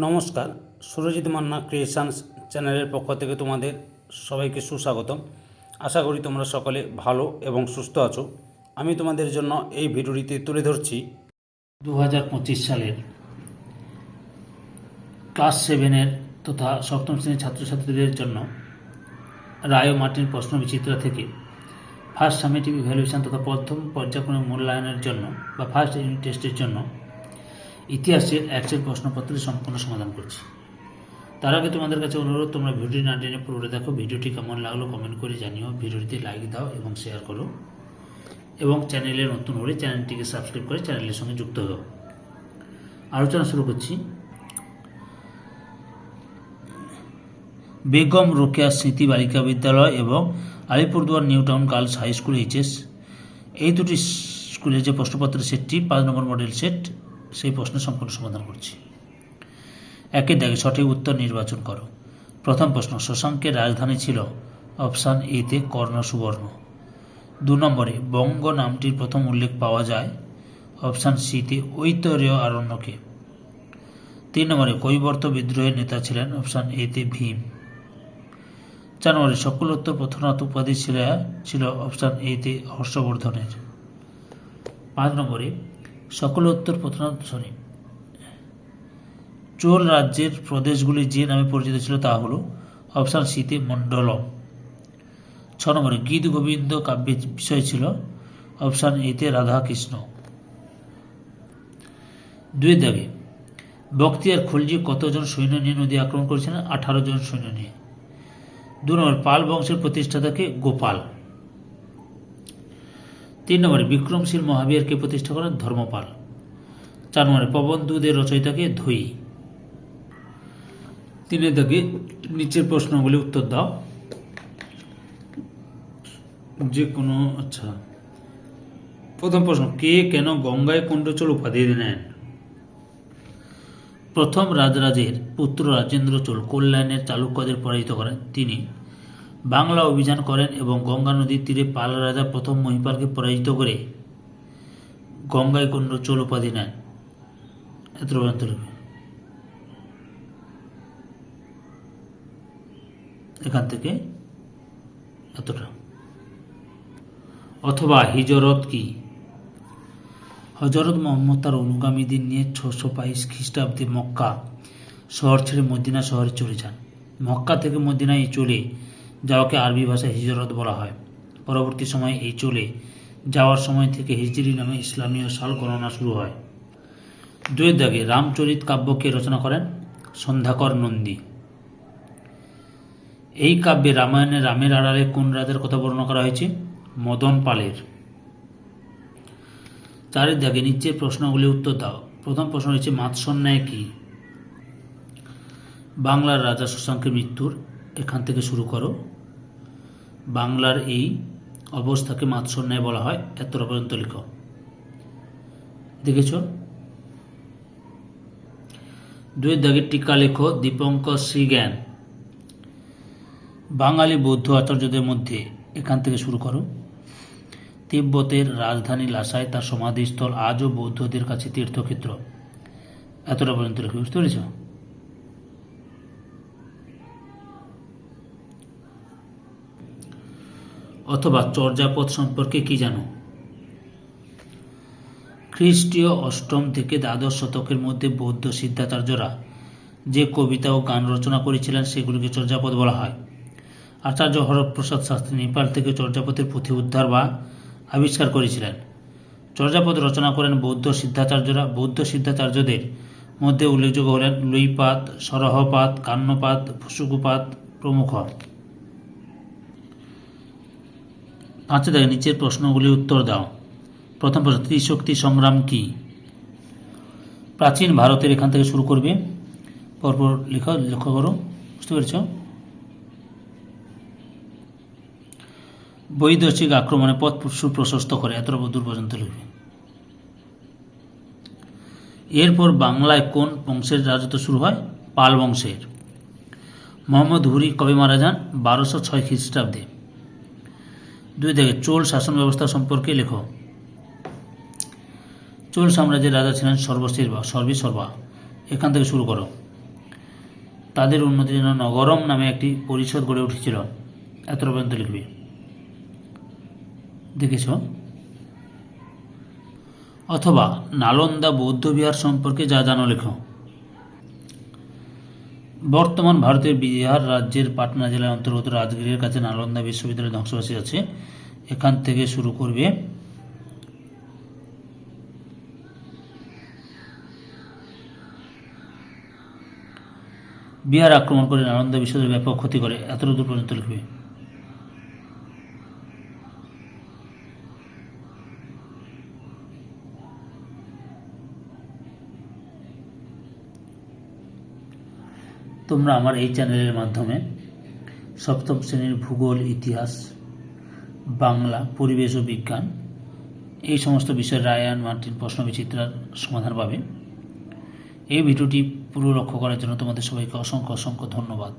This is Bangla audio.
নমস্কার, সুরজিৎ মান্না ক্রিয়েশনস চ্যানেলের পক্ষ থেকে তোমাদের সবাইকে সুস্বাগতম। আশা করি তোমরা সকলে ভালো এবং সুস্থ আছো। আমি তোমাদের জন্য এই ভিডিওটিতে তুলে ধরছি দু হাজার পঁচিশ সালের ক্লাস সেভেনের তথা সপ্তম শ্রেণির ছাত্রছাত্রীদের জন্য রায় মার্টিন প্রশ্ন বিচিত্রা থেকে ফার্স্ট সামেটিভ ইভ্যালুয়েশন তথা প্রথম পর্যায়ক্রমিক মূল্যায়নের জন্য বা ফার্স্ট ইউনিট টেস্টের জন্য ইতিহাসের একশের প্রশ্নপত্রের সম্পূর্ণ সমাধান করছি। তার আগে তোমাদের কাছে অনুরোধ, তোমরা ভিডিওটি না টেনে পুরোটা দেখো। ভিডিওটি কেমন লাগল কমেন্ট করে জানিও। ভিডিওটিতে লাইক দাও এবং শেয়ার করো। এবং চ্যানেলে নতুন হলে চ্যানেলটিকে সাবস্ক্রাইব করে চ্যানেলের সঙ্গে যুক্ত হও। আলোচনা শুরু করছি। বেগম রোকেয়া স্মৃতি বালিকা বিদ্যালয় এবং Alipurduar new town girls high school HS. এই দুটি স্কুলের যে প্রশ্নপত্রের সেটটি পাঁচ নম্বর মডেল সেট সেই প্রশ্নের সম্পূর্ণ সমাধান করছি। একের দাগে সঠিক উত্তর নির্বাচন করো। প্রথম প্রশ্ন, শশাঙ্কের রাজধানী ছিল অপশান এতে কর্ণ সুবর্ণ দু নম্বরে, বঙ্গ নামটির প্রথম উল্লেখ পাওয়া যায় অপশান সিতে ঐতরীয় আরণ্যকে। তিন নম্বরে, কৈবর্ত বিদ্রোহের নেতা ছিলেন অপশান এতে ভীম। চার নম্বরে সকলোত্তর প্রথনাথ উপাধি ছিল ছিল অপশান এতে হর্ষবর্ধনের। পাঁচ নম্বরে সকলোত্তর প্রথনাথ সরি চোল রাজ্যের প্রদেশগুলি যে নামে পরিচিত ছিল তা হল অপশান সিতে মণ্ডলম। ছ নম্বরে, গীত গোবিন্দ কাব্যের বিষয় ছিল অপশান এতে রাধা কৃষ্ণ দুই দাগে, বক্তিয়ার খলজি কতজন সৈন্য নিয়ে নদী আক্রমণ করেছিলেন? আঠারো জন সৈন্য নিয়ে। দু নম্বর, পাল বংশের প্রতিষ্ঠাতাকে গোপাল। তিন নম্বরে বিক্রমশীল মহাবীরকে প্রতিষ্ঠা করেন ধর্মপাল। চার নম্বরে পবন দুধের রচয়িতাকে ধই। তিনে দাগে নিচের প্রশ্নগুলি উত্তর দাও। যে কোনো আচ্ছা। প্রথম প্রশ্ন, কে কেন গঙ্গায় কুণ্ডচল উপাধি নেন? প্রথম রাজরাজের পুত্র রাজেন্দ্র চোল কল্যাণের চালুক্যদের পরাজিত করেন তিনি। বাংলা অভিযান করেন এবং গঙ্গা নদীর তীরে পাল রাজা প্রথম মহিপালকে পরাজিত করে গঙ্গায় কুণ্ড চোল উপাধি নেন। এখান থেকে এতটা। অথবা হিজরত কি? হজরত মোহাম্মদ তার অনুগামীদের নিয়ে ছশো বাইশ খ্রিস্টাব্দে মক্কা শহর ছেড়ে মদিনা শহরে চলে যান। মক্কা থেকে মদিনায় চলে যাওয়াকে আরবি ভাষায় হিজরত বলা হয়। পরবর্তী সময়ে এই চলে যাওয়ার সময় থেকে হিজরি নামে ইসলামীয় সাল গণনা শুরু হয়। দুয়ের দাগে রামচরিত কাব্যকে রচনা করেন সন্ধ্যাকর নন্দী। এই কাব্যে রামায়ণে রামের আড়ালে কোন রাজার কথা বর্ণনা করা হয়েছে? মদন পালের। চারের দাগে নিচের প্রশ্নগুলি উত্তর দাও। প্রথম প্রশ্ন হচ্ছে মাৎসন্যায় কি? বাংলার রাজা শশাঙ্কের মৃত্যুর। এখান থেকে শুরু করো। বাংলার এই অবস্থাকে মাৎসন্যায় বলা হয়, এতটা পর্যন্ত লিখো। দেখেছ? দুই দাগের টিকা লেখো, দীপঙ্কর শ্রীজ্ঞান। বাঙালি বৌদ্ধ আচার্যদের মধ্যে এখান থেকে শুরু করো। তিব্বতের রাজধানী লাসায় তার সমাধিস্থল, আজও বৌদ্ধদের কাছে তীর্থক্ষেত্র। এতটা পর্যন্ত রেখে বুঝতে পেরেছ? অথবা চর্যাপদ সম্পর্কে কি জানো? খ্রিস্টীয় অষ্টম থেকে দ্বাদশ শতকের মধ্যে বৌদ্ধ সিদ্ধাচার্যরা যে কবিতা ও গান রচনা করেছিলেন, সেগুলিকে চর্যাপদ বলা হয়। আচার্য হরপ্রসাদ শাস্ত্রী নেপাল থেকে চর্যাপদের পুঁথি উদ্ধার বা আবিষ্কার করেছিলেন। চর্যাপদ রচনা করেন বৌদ্ধ সিদ্ধাচার্যরা। বৌদ্ধ সিদ্ধাচার্যদের মধ্যে উল্লেখযোগ্য হলেন লুইপাত, সরহপাত, কান্নপাত ফুসুকুপাত প্রমুখ। পাঁচে দেখে, নিচের প্রশ্নগুলি উত্তর দাও। প্রথম প্রশ্ন, ত্রিশক্তি সংগ্রাম কি? প্রাচীন ভারতের এখান থেকে শুরু করবে। পরপর লেখা, লক্ষ্য করো। বুঝতে পেরেছ? বৈদেশিক আক্রমণে পথ সুপ্রশস্ত করে, এত দূর পর্যন্ত লিখবে। এরপর বাংলায় কোন বংশের রাজত্ব শুরু হয়? পাল বংশের। মোহাম্মদ হুরি কবে মারা যান? বারোশো ছয় খ্রিস্টাব্দে। দুই থেকে, চোল শাসন ব্যবস্থা সম্পর্কে লেখো। চোল সাম্রাজ্যের রাজা ছিলেন সর্বশির্বা সর্বী সর্বা এখান থেকে শুরু করো। তাদের উন্নতির জন্য নগরম নামে একটি পরিষদ গড়ে উঠেছিল। এত পর্যন্ত লিখবে। দেখেছ? অথবা নালন্দা বৌদ্ধবিহার সম্পর্কে যা জানো লেখো। বর্তমান ভারতের বিহার রাজ্যের পাটনা জেলার অন্তর্গত রাজগিরের কাছে নালন্দা বিশ্ববিদ্যালয়ের ধ্বংসবাসী আছে। এখান থেকে শুরু করবে। বিহার আক্রমণ করে নালন্দা বিশ্ববিদ্যালয়ের ব্যাপক ক্ষতি করে। এতটা দূর পর্যন্ত লিখবে। তোমরা আমার এই চ্যানেলের মাধ্যমে সপ্তম শ্রেণির ভূগোল, ইতিহাস, বাংলা, পরিবেশ ও বিজ্ঞান এই সমস্ত বিষয়ে রায়ান মার্টিন প্রশ্ন বিচিত্রার সমাধান পাবে। এই ভিডিওটি পুরো লক্ষ্য করার জন্য তোমাদের সবাইকে অসংখ্য অসংখ্য ধন্যবাদ।